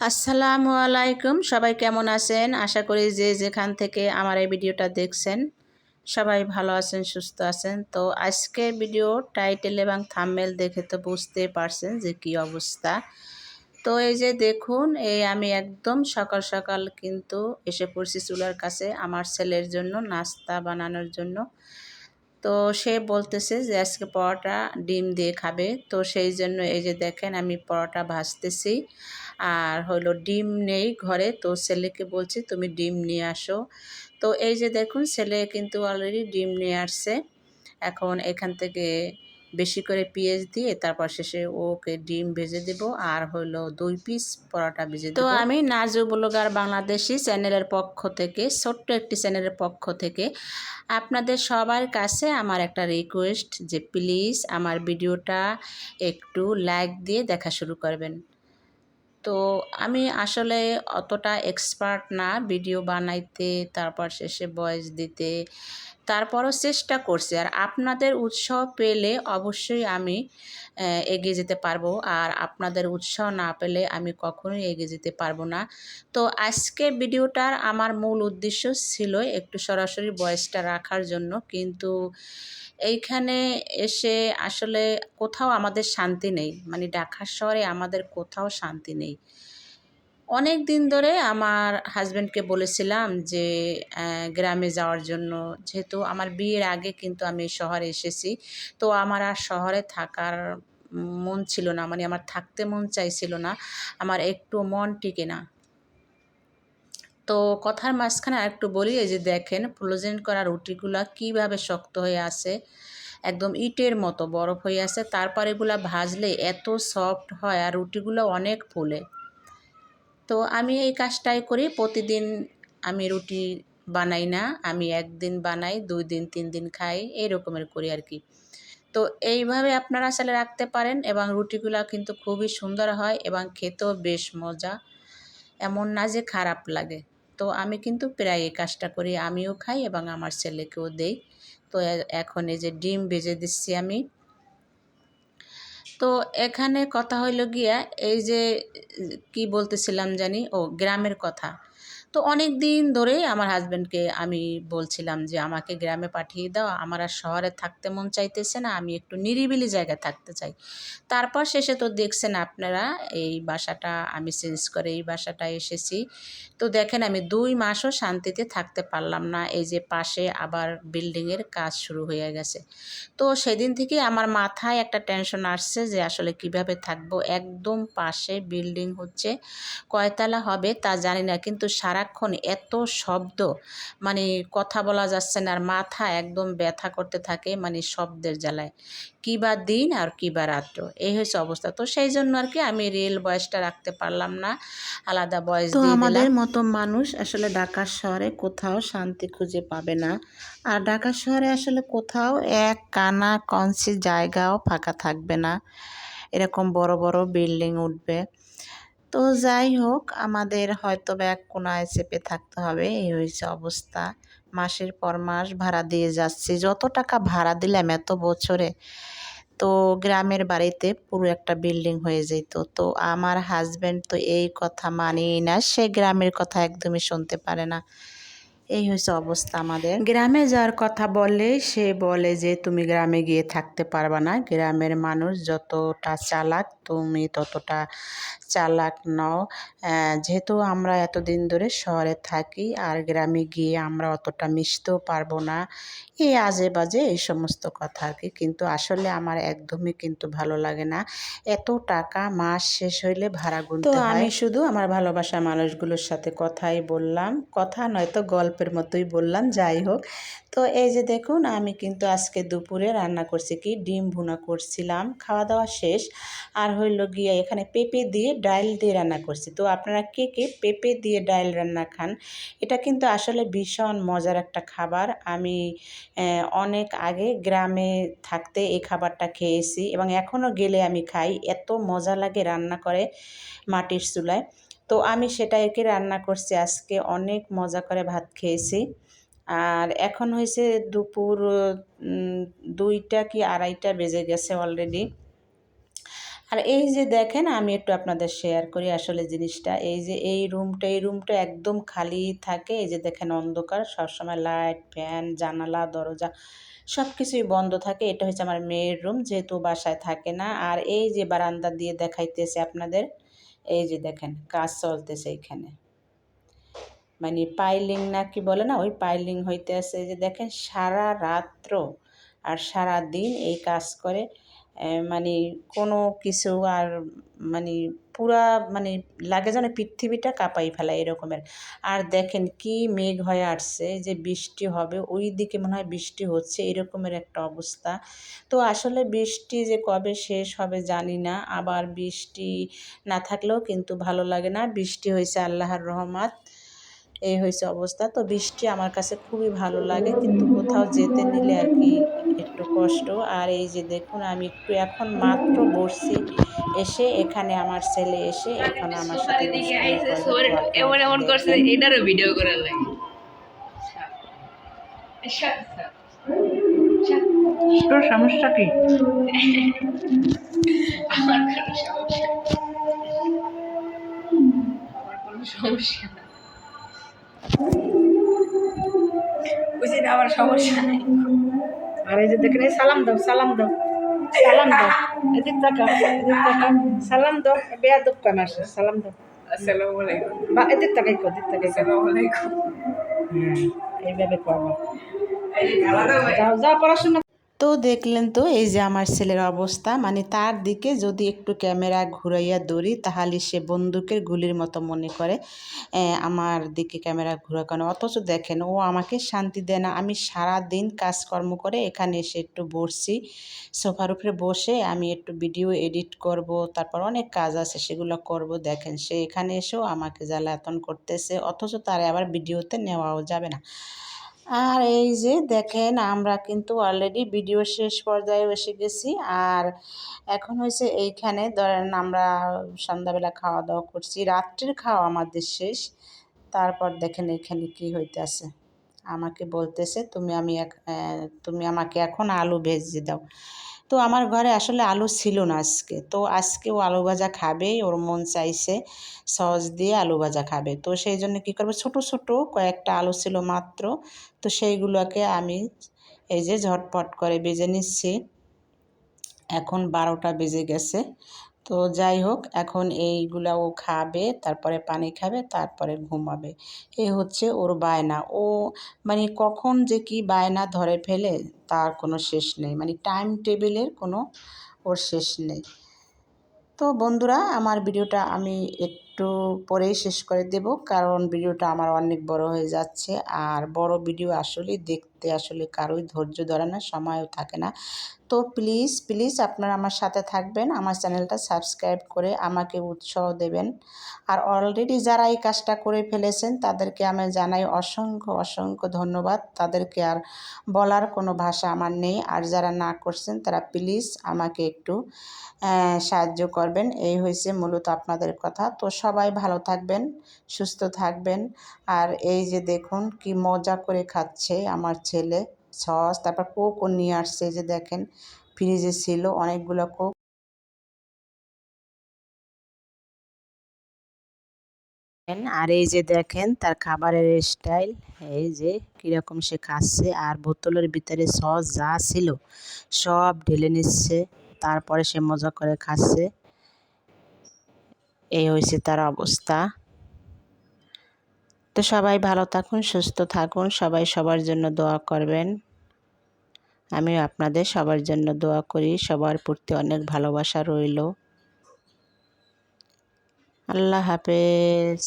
আসসালামু আলাইকুম। সবাই কেমন আছেন? আশা করি যে যেখান থেকে আমার এই ভিডিওটা দেখছেন, সবাই ভালো আছেন, সুস্থ আছেন। তো আজকের ভিডিও টাইটেল এবং থাম্বেল দেখে তো বুঝতে পারছেন যে কি অবস্থা। তো এই যে দেখুন, এই আমি একদম সকাল সকাল কিন্তু এসে পড়ছি চুলার কাছে আমার ছেলের জন্য নাস্তা বানানোর জন্য। তো সে বলতেছে যে, আজকে পরোটা ডিম দিয়ে খাবে। তো সেই জন্য এই যে দেখেন আমি পরোটা ভাজতেছি। আর হলো ডিম নেই ঘরে, তো ছেলেকে বলছি, তুমি ডিম নিয়ে আসো। তো এই যে দেখুন, ছেলে কিন্তু অলরেডি ডিম নিয়ে আসছে। এখন এখান থেকে বেশি করে পেঁয়াজ দিয়ে তারপর শেষে ওকে ডিম ভেজে দেব। আর হলো দুই পিস পরোটা ভেজে তো আমি নাজু ব্লগার বাংলাদেশি চ্যানেলের পক্ষ থেকে ছোট্ট একটি চ্যানেলের পক্ষ থেকে আপনাদের সবার কাছে আমার একটা রিকোয়েস্ট যে প্লিজ আমার ভিডিওটা একটু লাইক দিয়ে দেখা শুরু করবেন। তো আমি আসলে অতটা এক্সপার্ট না ভিডিও বানাইতে তারপর শেষে ভয়েস দিতে তারপরও চেষ্টা করছি আর আপনাদের উৎসাহ পেলে অবশ্যই আমি এগিয়ে যেতে পারব আর আপনাদের উৎসাহ না পেলে আমি কখনোই এগিয়ে যেতে পারব না। তো আজকে ভিডিওটার আমার মূল উদ্দেশ্য ছিল একটু সরাসরি বয়সটা রাখার জন্য, কিন্তু এইখানে এসে আসলে কোথাও আমাদের শান্তি নেই মানে ঢাকা শহরে আমাদের কোথাও শান্তি নেই। অনেক দিন ধরে আমার হাজব্যান্ডকে বলেছিলাম যে গ্রামে যাওয়ার জন্য। যেহেতু আমার বিয়ের আগে কিন্তু আমি শহরে এসেছি, তো আমার আর শহরে থাকার মন ছিল না। মানে আমার থাকতে মন চাইছিল না। আমার একটু মন টিকে না। তো কথার মাঝখানে একটু বলি, এই যে দেখেন ফ্রোজেন করা রুটিগুলা কীভাবে শক্ত হয়ে আছে। একদম ইটের মতো বরফ হয়ে আছে। তারপর এগুলা ভাজলে এত সফট হয় আর রুটিগুলো অনেক ফুলে। তো আমি এই কাজটাই করি। প্রতিদিন আমি রুটি বানাই না, আমি একদিন বানাই, দুই দিন, তিন দিন খাই, এই রকমের করি আর কি। তো এইভাবে আপনারা আসলে রাখতে পারেন এবং রুটিগুলো কিন্তু খুবই সুন্দর হয় এবং খেতেও বেশ মজা। এমন না যে খারাপ লাগে। তো আমি কিন্তু প্রায় এই কাজটা করি, আমিও খাই এবং আমার ছেলেকেও দেই। তো এখন এই যে ডিম ভেজে দিচ্ছি আমি। তো এখানে কথা হইল গিয়া এই যে কি বলতেছিলাম জানি ও গ্রামের কথা। তো অনেক দিন ধরেই আমার হাজব্যান্ডকে আমি বলছিলাম যে, আমাকে গ্রামে পাঠিয়ে দাও। আমার আর শহরে থাকতে মন চাইতেছে না। আমি একটু নিরিবিলি জায়গায় থাকতে চাই। তারপর শেষে তো দেখছেন আপনারা, এই বাসাটা, আমি চেঞ্জ করে এই বাসাটা এসেছি। তো দেখেন, আমি দুই মাসও শান্তিতে থাকতে পারলাম না। এই যে পাশে আবার বিল্ডিংয়ের কাজ শুরু হয়ে গেছে। তো সেদিন থেকে আমার মাথায় একটা টেনশন আসছে যে, আসলে কীভাবে থাকব? একদম পাশে বিল্ডিং হচ্ছে, কয়তলা হবে তা জানি না। কিন্তু সারা সারাক্ষণ এত শব্দ মানে কথা বলা যাচ্ছে না আর মাথা একদম ব্যথা করতে থাকে মানে শব্দের জ্বালায়। কী বা দিন আর কী বা রাত্র এই হয়েছে অবস্থা। তো সেই জন্য আর কি আমি রিয়েল বয়সটা রাখতে পারলাম না আলাদা বয়স তো আমাদের মতো মানুষ আসলে ঢাকা শহরে কোথাও শান্তি খুঁজে পাবে না। আর ঢাকা শহরে আসলে কোথাও এক কানা কঞ্চি জায়গাও ফাঁকা থাকবে না। এরকম বড় বড় বিল্ডিং উঠবে। তো যাই হোক, আমাদের হয়তো এক কোনায় চেপে থাকতে হবে। এই হয়েছে অবস্থা। মাসের পর মাস ভাড়া দিয়ে যাচ্ছি। যত টাকা ভাড়া দিলাম এত বছরে, তো গ্রামের বাড়িতে পুরো একটা বিল্ডিং হয়ে যেত। তো আমার হাজব্যান্ড তো এই কথা মানেই না, সে গ্রামের কথা একদমই শুনতে পারে না। এই হয়েছে অবস্থা আমাদের। গ্রামে যাওয়ার কথা বলে সে বলে যে, তুমি গ্রামে গিয়ে থাকতে পারবা না। গ্রামের মানুষ যতটা চালাক তুমি ততটা চালাক নও। যেহেতু আমরা এতদিন ধরে শহরে থাকি আর গ্রামে গিয়ে আমরা অতটা মিশতেও পারব না এই আজে বাজে এই সমস্ত কথা আর কি। কিন্তু আসলে আমার একদমই কিন্তু ভালো লাগে না। এত টাকা মাস শেষ হইলে ভাড়া গুনতে তো আমি শুধু আমার ভালোবাসা মানুষগুলোর সাথে কথাই বললাম। কথা নয়তো গল্পের মতোই বললাম যাই হোক। তো এই যে দেখুন আমি কিন্তু আজকে দুপুরে রান্না করছি কি? ডিম ভুনা করছিলাম। খাওয়া দাওয়া শেষ। আর হইল গিয়া এখানে পেঁপে দিয়ে ডাইল দিয়ে রান্না করছি। তো আপনারা কে কে পেঁপে দিয়ে ডাইল রান্না খান, এটা কিন্তু আসলে ভীষণ মজার একটা খাবার। আমি অনেক আগে গ্রামে থাকতে এই খাবারটা খেয়েছি এবং এখনও গেলে আমি খাই। এত মজা লাগে রান্না করে মাটির চুলায়। তো আমি সেটা একে রান্না করছি, আজকে অনেক মজা করে ভাত খেয়েছি। আর এখন হয়েছে দুপুর দুইটা কি আড়াইটা বেজে গেছে অলরেডি। আর এই যে দেখেন, আমি একটু আপনাদের শেয়ার করি আসলে জিনিসটা। এই যে এই রুমটা এই রুমটা একদম খালি থাকে। এই যে দেখেন অন্ধকার, সবসময় লাইট ফ্যান জানালা, দরজা সব কিছুই বন্ধ থাকে। এটা হচ্ছে আমার মেয়ের রুম যেহেতু বাসায় থাকে না। আর এই যে বারান্দা দিয়ে দেখাইতেছে আপনাদের, এই যে দেখেন কাজ চলতেছে এখানে মানে পাইলিং না কি বলে না, ওই পাইলিং হইতে আছে যে দেখেন সারা রাত্র আর সারা দিন এই কাজ করে। মানে কোনো কিছু আর মানে পুরা মানে লাগে যেন পৃথিবীটা কাঁপাই ফেলা এরকমের। আর দেখেন কি মেঘ হয়ে আসছে, যে বৃষ্টি হবে ওই দিকে মনে হয় বৃষ্টি হচ্ছে, এরকমের একটা অবস্থা। তো আসলে বৃষ্টি যে কবে শেষ হবে জানি না, আবার বৃষ্টি না থাকলেও কিন্তু ভালো লাগে না। বৃষ্টি হয়েছে আল্লাহর রহমাত, এই হয়েছে অবস্থা। তো বৃষ্টি আমার কাছে খুবই ভালো লাগে, কিন্তু কোথাও যেতে নিলে আর কি একটু কষ্ট। আর এই যে দেখুন আমি একটু এখন মাত্র বসছি। এসে এখানে আমার ছেলে এসে এখন আমার সাথে এমন এমন করছে এটারও ভিডিও করার লাগে। তোর সমস্যা কি? আমার কোনো সমস্যা আমার কোনো সমস্যা না বুঝি আমার সমস্যা নাই। আর এই যে দেখেন এই সালাম দাও সালাম দাও। সালাম দাও। এদিক তাকাও এদিক তাকাও সালাম দাও বেয়া দুঃখ আমার সালাম দাও। আসসালামু আলাইকুম। বা এদিক তাকাই কো এদিক তাকাই আসসালামু আলাইকুম। হ্যাঁ এইভাবে করব। যাও যাও পড়াশোনা তো দেখলেন তো, এই যে আমার ছেলের অবস্থা মানে তার দিকে যদি একটু ক্যামেরা ঘুরাইয়া দৌড়ি তাহলে সে বন্দুকের গুলির মতো মনে করে আমার দিকে ক্যামেরা ঘুরাকানো। অথচ দেখেন, ও আমাকে শান্তি দেয় না। আমি সারা দিন কাজকর্ম করে এখানে এসে একটু বসছি। সোফার উপরে বসে আমি একটু ভিডিও এডিট করব, তারপর অনেক কাজ আছে, সেগুলো করব। দেখেন, সে এখানে এসেও আমাকে জ্বালাতন করতেছে, অথচ তারে আবার ভিডিওতে নেওয়াও যাবে না। আর এই যে দেখেন, আমরা কিন্তু অলরেডি ভিডিও শেষ পর্যায়ে এসে গেছি। আর এখন হয়েছে এইখানে, ধরেন আমরা সন্ধ্যাবেলা খাওয়া দাওয়া করছি, রাত্রির খাওয়া আমাদের শেষ। তারপর দেখেন এখানে কি হইতেছে। আমাকে বলতেছে, তুমি আমি তুমি আমাকে এখন আলু ভেজে দাও। তো আমার ঘরে আসলে আলু ছিল না আজকে। তো আজকে ও আলু ভাজা খাবে, ওর মন চাইছে সস দিয়ে আলু ভাজা খাবে। তো সেই জন্য কী করব, ছোটো ছোটো কয়েকটা আলু ছিল মাত্র। তো সেইগুলোকে আমি এই যে ঝটপট করে বেজে নিচ্ছি। এখন বারোটা বেজে গেছে। তো যাই হোক, এখন এইগুলা ও খাবে, তারপরে পানি খাবে, তারপরে ঘুমাবে। এ হচ্ছে ওর বায়না। ও মানে কখন যে কি বায়না ধরে ফেলে তার কোনো শেষ নেই। মানে টাইম টেবিলের কোনো ওর শেষ নেই। তো বন্ধুরা, আমার ভিডিওটা আমি একটু পরেই শেষ করে দেব, কারণ ভিডিওটা আমার অনেক বড় হয়ে যাচ্ছে। আর বড় ভিডিও আসলে দেখতে আসলে কারোই ধৈর্য ধরে না, সময়ও থাকে না। তো প্লিজ প্লিজ আপনারা আমার সাথে থাকবেন, আমার চ্যানেলটা সাবস্ক্রাইব করে আমাকে উৎসাহ দেবেন। আর অলরেডি যারা এই কাজটা করে ফেলেছেন, তাদেরকে আমি জানাই অসংখ্য অসংখ্য ধন্যবাদ। তাদেরকে আর বলার কোনো ভাষা আমার নেই। আর যারা না করছেন, তারা প্লিজ আমাকে একটু সাহায্য করবেন। এই হয়েছে মূলত আপনাদের কথা। তো সবাই ভালো থাকবেন, সুস্থ থাকবেন। আর এই যে দেখুন, কি মজা করে খাচ্ছে আমার ছেলে। সস, তারপর কোকও নিয়ে আসছে যে দেখেন, ফ্রিজে ছিল অনেকগুলো কোক। আর এই যে দেখেন, তার খাবারের স্টাইল, এই যে কীরকম সে খাচ্ছে, আর বোতলের ভিতরে সস যা ছিল, সব ঢেলে নিচ্ছে, তারপরে সে মজা করে খাচ্ছে। এই হয়েছে তার অবস্থা। তো সবাই ভালো থাকুন, সুস্থ থাকুন, সবাই সবার জন্য দোয়া করবেন। আমি আপনাদের সবার জন্য দোয়া করি, সবার প্রতি অনেক ভালোবাসা রইল। আল্লাহ হাফেজ।